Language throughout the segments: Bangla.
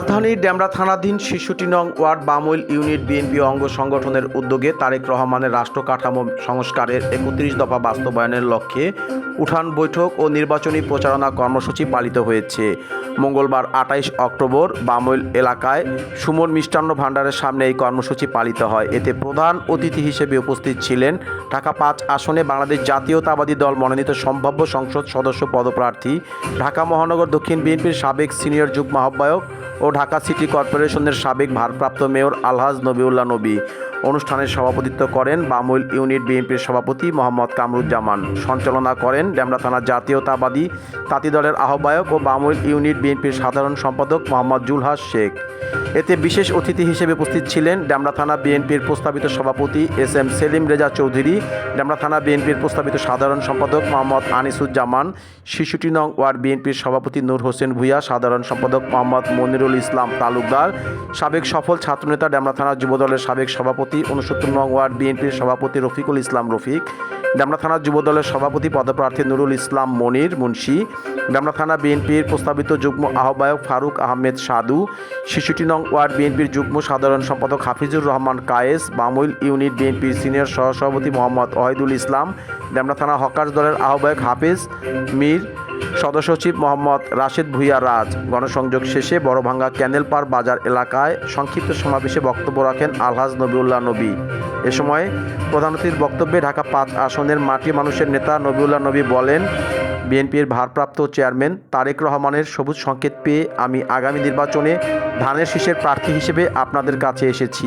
রাজধানীর ডেমরা থানাধীন শিশুটি নং ওয়ার্ড বামুইল ইউনিট বিএনপি অঙ্গ সংগঠনের উদ্যোগে তারেক রহমানের রাষ্ট্র কাঠামো সংস্কারের একত্রিশ দফা বাস্তবায়নের লক্ষ্যে উঠান বৈঠক ও নির্বাচনী প্রচারণা কর্মসূচি পালিত হয়েছে। মঙ্গলবার আটাইশ অক্টোবর বামুইল এলাকায় সুমন মিষ্টান্ন ভাণ্ডারের সামনে এই কর্মসূচি পালিত হয়। এতে প্রধান অতিথি হিসেবে উপস্থিত ছিলেন ঢাকা পাঁচ আসনে বাংলাদেশ জাতীয়তাবাদী দল মনোনীত সম্ভাব্য সংসদ সদস্য পদপ্রার্থী, ঢাকা মহানগর দক্ষিণ বিএনপির সাবেক সিনিয়র যুগ্ম আহ্বায়ক ও ঢাকা সিটি কর্পোরেশনের সাবেক ভারপ্রাপ্ত মেয়র আলহাজ নবিউল্লাহ নবী। অনুষ্ঠানের সভাপতিত্ব করেন বামুইল ইউনিট বিএনপির সভাপতি মোহাম্মদ কামরুজ্জামান। সঞ্চালনা করেন ডেমরা থানা জাতীয়তাবাদী তাঁতি দলের আহ্বায়ক ও বামুইল ইউনিট বিএনপির সাধারণ সম্পাদক মোহাম্মদ জুলহাস শেখ। এতে বিশেষ অতিথি হিসেবে উপস্থিত ছিলেন ডেমরা থানা বিএনপির প্রস্তাবিত সভাপতি এস এম সেলিম রেজা চৌধুরী, ডেমরা থানা বিএনপির প্রস্তাবিত সাধারণ সম্পাদক মোহাম্মদ আনিসুজ্জামান শিশুটি নং ওয়ার্ড বিএনপির সভাপতি নূর হোসেন ভূঁইয়া, সাধারণ সম্পাদক মোহাম্মদ মনিরুল ইসলাম তালুকদার, সাবেক সফল ছাত্রনেতা ডেমরা থানা যুবদলের সাবেক সভাপতি উনসত্তর নং ওয়ার্ড বিএনপির সভাপতি রফিকুল ইসলাম রফিক ডেমরা থানা যুবদলের সভাপতি, পদপ্রার্থী নুরুল ইসলাম মনির মুন্সি ডেমরা থানা বিএনপির প্রস্তাবিত যুগ্ম আহ্বায়ক ফারুক আহমেদ সাদু শিশুটি নং ওয়ার্ড বিএনপির যুগ্ম সাধারণ সম্পাদক হাফিজুর রহমান কায়েস, বামুইল ইউনিট বিএনপির সিনিয়র সহসভাপতি মোহাম্মদ ওয়াহিদুল ইসলাম ডেমরা থানা হকার্স দলের আহ্বায়ক হাফিজ মীর সদস্য সচিব মোহাম্মদ রাশেদ ভুইয়া রাজ। গণসংযোগ শেষে বড়ভাঙ্গা ক্যানেলপাড় বাজার এলাকায় সংক্ষিপ্ত সমাবেশে বক্তব্য রাখেন আলহাজ নবিউল্লাহ নবী। এ সময় প্রধানমন্ত্রীর বক্তব্যে ঢাকা পাঁচ আসনের মাটি মানুষের নেতা নবীউল্লাহ নবী বলেন বিএনপির ভারপ্রাপ্ত চেয়ারম্যান তারেক রহমানের সবুজ সংকেত পেয়ে আমি আগামী নির্বাচনে ধানের শীষের প্রার্থী হিসেবে আপনাদের কাছে এসেছি।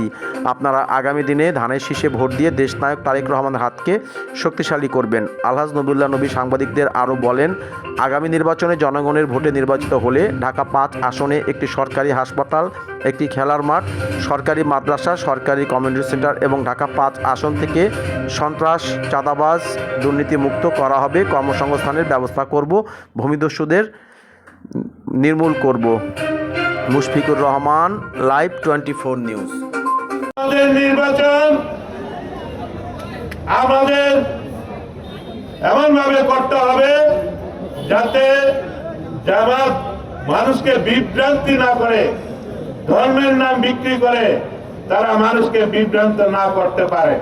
আপনারা আগামী দিনে ধানের শীষে ভোট দিয়ে দেশনায়ক তারেক রহমানের হাতকে শক্তিশালী করবেন। আলহাজ নবুল্লাহ নবী সাংবাদিকদের আরও বলেন, আগামী নির্বাচনে জনগণের ভোটে নির্বাচিত হলে ঢাকা পাঁচ আসনে একটি সরকারি হাসপাতাল একটি খেলার মাঠ, সরকারি মাদ্রাসা, সরকারি কমিউনিটি সেন্টার এবং ঢাকা পাঁচ আসন থেকে সন্ত্রাস, চাঁদাবাজ, দুর্নীতিমুক্ত করা হবে। কর্মসংস্থানের ব্যবস্থা করব, ভূমিদস্যুদের নির্মূল করব। Mushfiqur Rahman live twenty four news নির্বাচন আমাদের এমন ভাবে করতে হবে যাতে জামাত মানুষকে বিভ্রান্তি না করে ধর্মের নাম বিক্রি করে তারা মানুষকে বিভ্রান্ত না করতে পারে।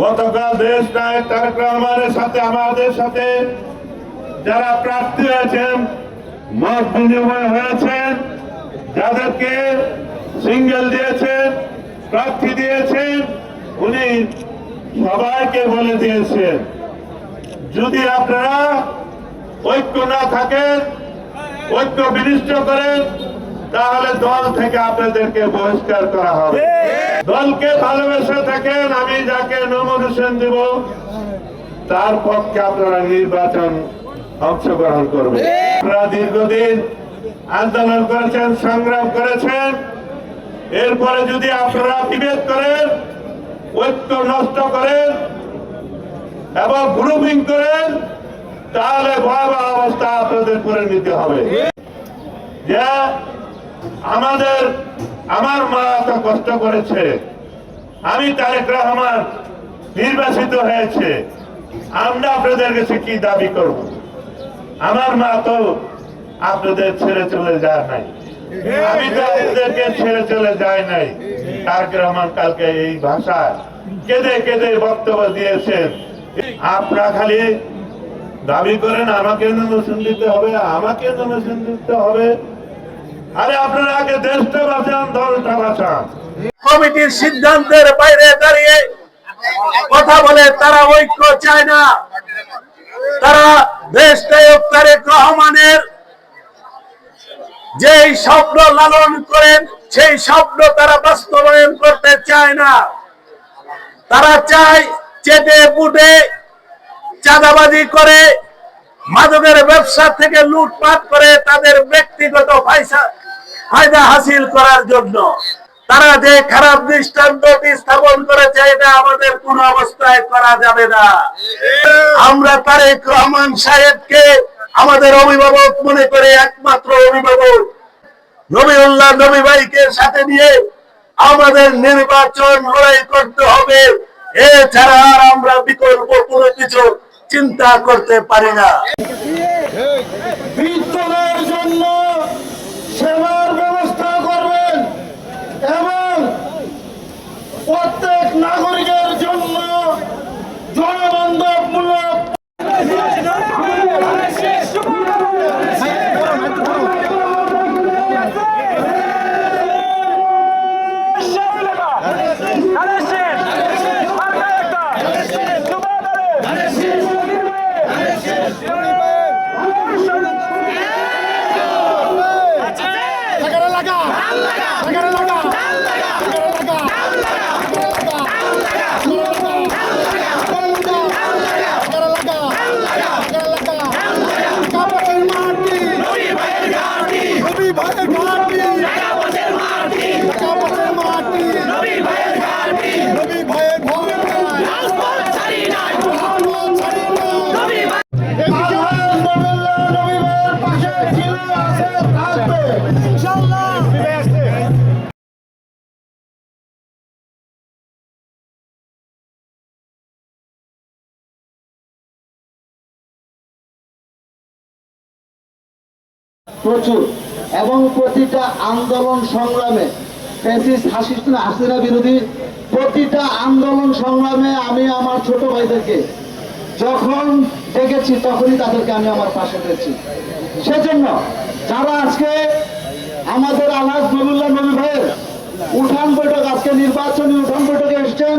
গতকাল দেশ নায়ক তারেক রহমানের সাথে, আমাদের সাথে যারা প্রার্থী হয়েছেন, মত বিনিময় হয়েছেন যাদেরকে সিঙ্গেল দিয়েছেন, প্রার্থী দিয়েছেন, উনি সবাইকে বলে দিয়েছেন। যদি আপনারা ঐক্য না থাকেন ঐক্য বিনিষ্ট করেন তাহলে দল থেকে আপনাদেরকে বহিষ্কার করা হবে। দলকে ভালোবেসে থাকেন আমি যাকে নমিনেশন দেব তার পক্ষে আপনারা নির্বাচন অংশগ্রহণ করবেন। আপনারা দীর্ঘদিন আন্দোলন করেছেন সংগ্রাম করেছেন এরপরে যদি আপনারা বিভেদ করেন ঐক্য নষ্ট করেন এবং গ্রুপিং করেন তাহলে ভয়াবহ অবস্থা আপনাদের করে নিতে হবে। যে আমাদের, আমার মা এত কষ্ট করেছে। আমি তারেক রহমান নির্বাচিত হয়েছে। আমরা আপনাদের কাছে কি দাবি করব? আমার মা তো আপনাদের ছেড়ে চলে যায় নাই। আমি তো আপনাদেরকে ছেড়ে চলে যায় নাই। তারেক রহমান কালকে এই ভাষায় কেঁদে কেঁদে বক্তব্য দিয়েছেন। আপনারা খালি দাবি করেন, আমাকে নমিনেশন দিতে হবে, আমাকে নমিনেশন দিতে হবে। আরে আপনারা আগে দেশটা বাঁচান, দলটা বাঁচান। কমিটির সিদ্ধান্তের বাইরে দাঁড়িয়ে কথা বলে, তারা ঐক্য চায় না। তারা দেশ নায়ক তারেক রহমানের যেই স্বপ্ন লালন করেন, সেই স্বপ্ন তারা বাস্তবায়ন করতে চায় না। তারা চায় চেটে পুটে চাঁদাবাজি করে, মাদকের ব্যবসা থেকে লুটপাট করে তাদের ব্যক্তিগত ফায়দা হাসিল করার জন্য। তারা যে খারাপ দৃষ্টান্ত স্থাপন করেছে, এটা আমাদের কোন অবস্থায় করা যাবে না। আমরা তারেক রহমান সাহেবকে আমাদের অভিভাবক মনে করে একমাত্র অভিভাবক, নবীউল্লাহ নবী ভাইকে সাথে নিয়ে আমাদের নির্বাচন লড়াই করতে হবে। এছাড়া আর আমরা বিকল্প কোনো কিছু চিন্তা করতে পারি না। প্রচুর। এবং প্রতিটা আন্দোলন সংগ্রামে হাসিনা বিরোধী, প্রতিটা আন্দোলন সংগ্রামে আমি আমার ছোট ভাইদেরকে যখন দেখেছি, তখনই তাদেরকে আমি আমার পাশে পেয়েছি। সেজন্য যারা আজকে আমাদের আলহাজ নবুল্লাহ নবী ভাইয়ের উঠান বৈঠক, আজকে নির্বাচনী উঠান বৈঠকে এসছেন,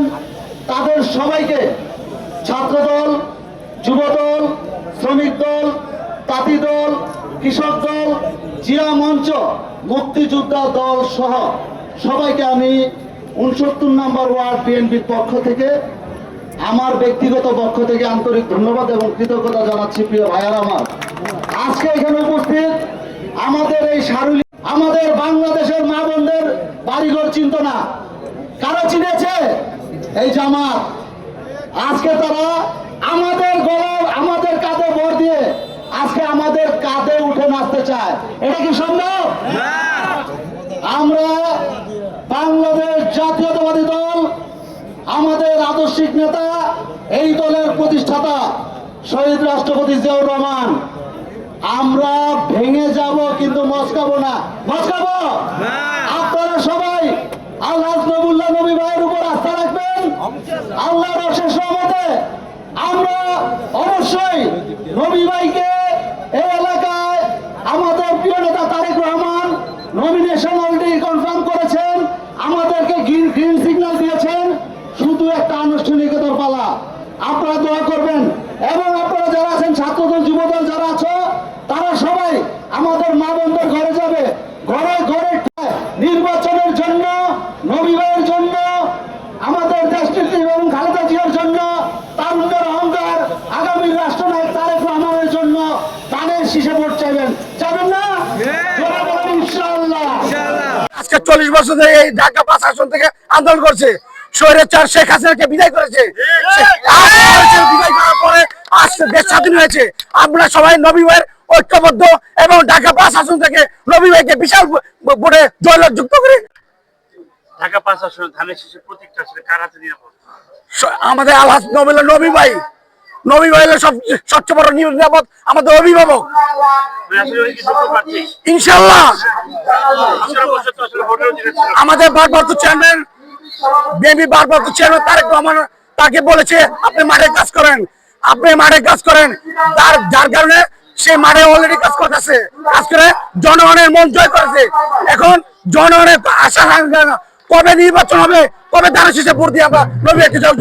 তাদের সবাইকে ছাত্রদল, যুবদল, শ্রমিক দল, তাঁতি দল, কৃষক দল জিয়া মঞ্চ, মুক্তিযোদ্ধা দল সহ সবাইকে আমি উনসত্তর নম্বর ওয়ার্ড বিএনপির পক্ষ থেকে, আমার ব্যক্তিগত পক্ষ থেকে আন্তরিক ধন্যবাদ এবং কৃতজ্ঞতা জানাচ্ছি প্রিয় ভাইয়ার আমার। আজকে এখানে উপস্থিত আমাদের এই সারুলি আমাদের বাংলাদেশের মা বোনদের বাড়িঘর চিন্ত না। কারা চিনেছে? এই জামাত। আজকে তারা আমাদের গলায়, আমাদের কাঁধে দিয়ে আজকে আমাদের কাঁধে উঠে নাচতে চায়। এটা কি সম্ভব? আমরা বাংলাদেশ জাতীয়তাবাদী দল আমাদের আদর্শিক নেতা এই দলের প্রতিষ্ঠাতা শহীদ রাষ্ট্রপতি জিয়াউর রহমান। আমরা ভেঙে যাব কিন্তু মস্কাবো না। মস্কাবো? আপনারা সবাই আল্লাহ নবুল্লাহ নবী ভাইয়ের উপর আস্থা রাখবেন। আল্লাহর অশেষ রহমতে আমরা অবশ্যই নবী ভাইকে এই এলাকায় আমাদের প্রিয় নেতা Tarek Rahman nomination already confirm করেছেন, আমাদেরকে গ্রিন গ্রিন সিগন্যাল দিয়েছেন, শুধু একটা আনুষ্ঠানিকতার পালা। আপনারা দোয়া করবেন, এবং আপনারা যারা আছেন ছাত্রদল, যুবদল যারা আছো, তারা সবাই আমাদের মা বোনদের ঘরে যাবে ঘরে ঘরে নির্বাচনের জন্য নবী ভাইয়ের জন্য আমাদের দেশটির এবং খালেদা জিয়ার জন্য তারুণ্যের অহংকার আগামী রাষ্ট্রনায়ক তারেক রহমানের জন্য তাদের শীষে ভোট চাইবেন যাবেন না জোরে বলেন ইনশাআল্লাহ আজকে চল্লিশ বছর ধরে এই ঢাকা পাঁচ আসন থেকে আন্দোলন করছে। শহরের চার শেখ হাসিনাকে বিদায় করেছে। বিদায় করার পরে আজকে দেশ স্বাধীন হয়েছে। আমরা সবাই নবী ভাইয়ের ঐক্যবদ্ধ এবং ঢাকা পাঁচ আসন থেকে নবী ভাইকে বিশাল ভোটে জয়লাভ যুক্ত করে। ঢাকা পাঁচ আসনে ধানের শীষে প্রতীকটা কার হাতে নিরাপদ? আমাদের আলহাজ নবী নবী ভাই। নবী সবচেয়ে বড় অভিভাবক। আমাদের চেয়ারম্যান তাকে বলেছে, আপনি মাঠে কাজ করেন, আপনি মাঠে কাজ করেন। তার যার কারণে সে মাঠে অলরেডি কাজ করতেছে। কাজ করে জনগণের মন জয় করেছে। এখন জনগণের আশা কবে নির্বাচন হবে, কবে তারা শেষে ভোট দিয়ে আমরা নবী একটি একটা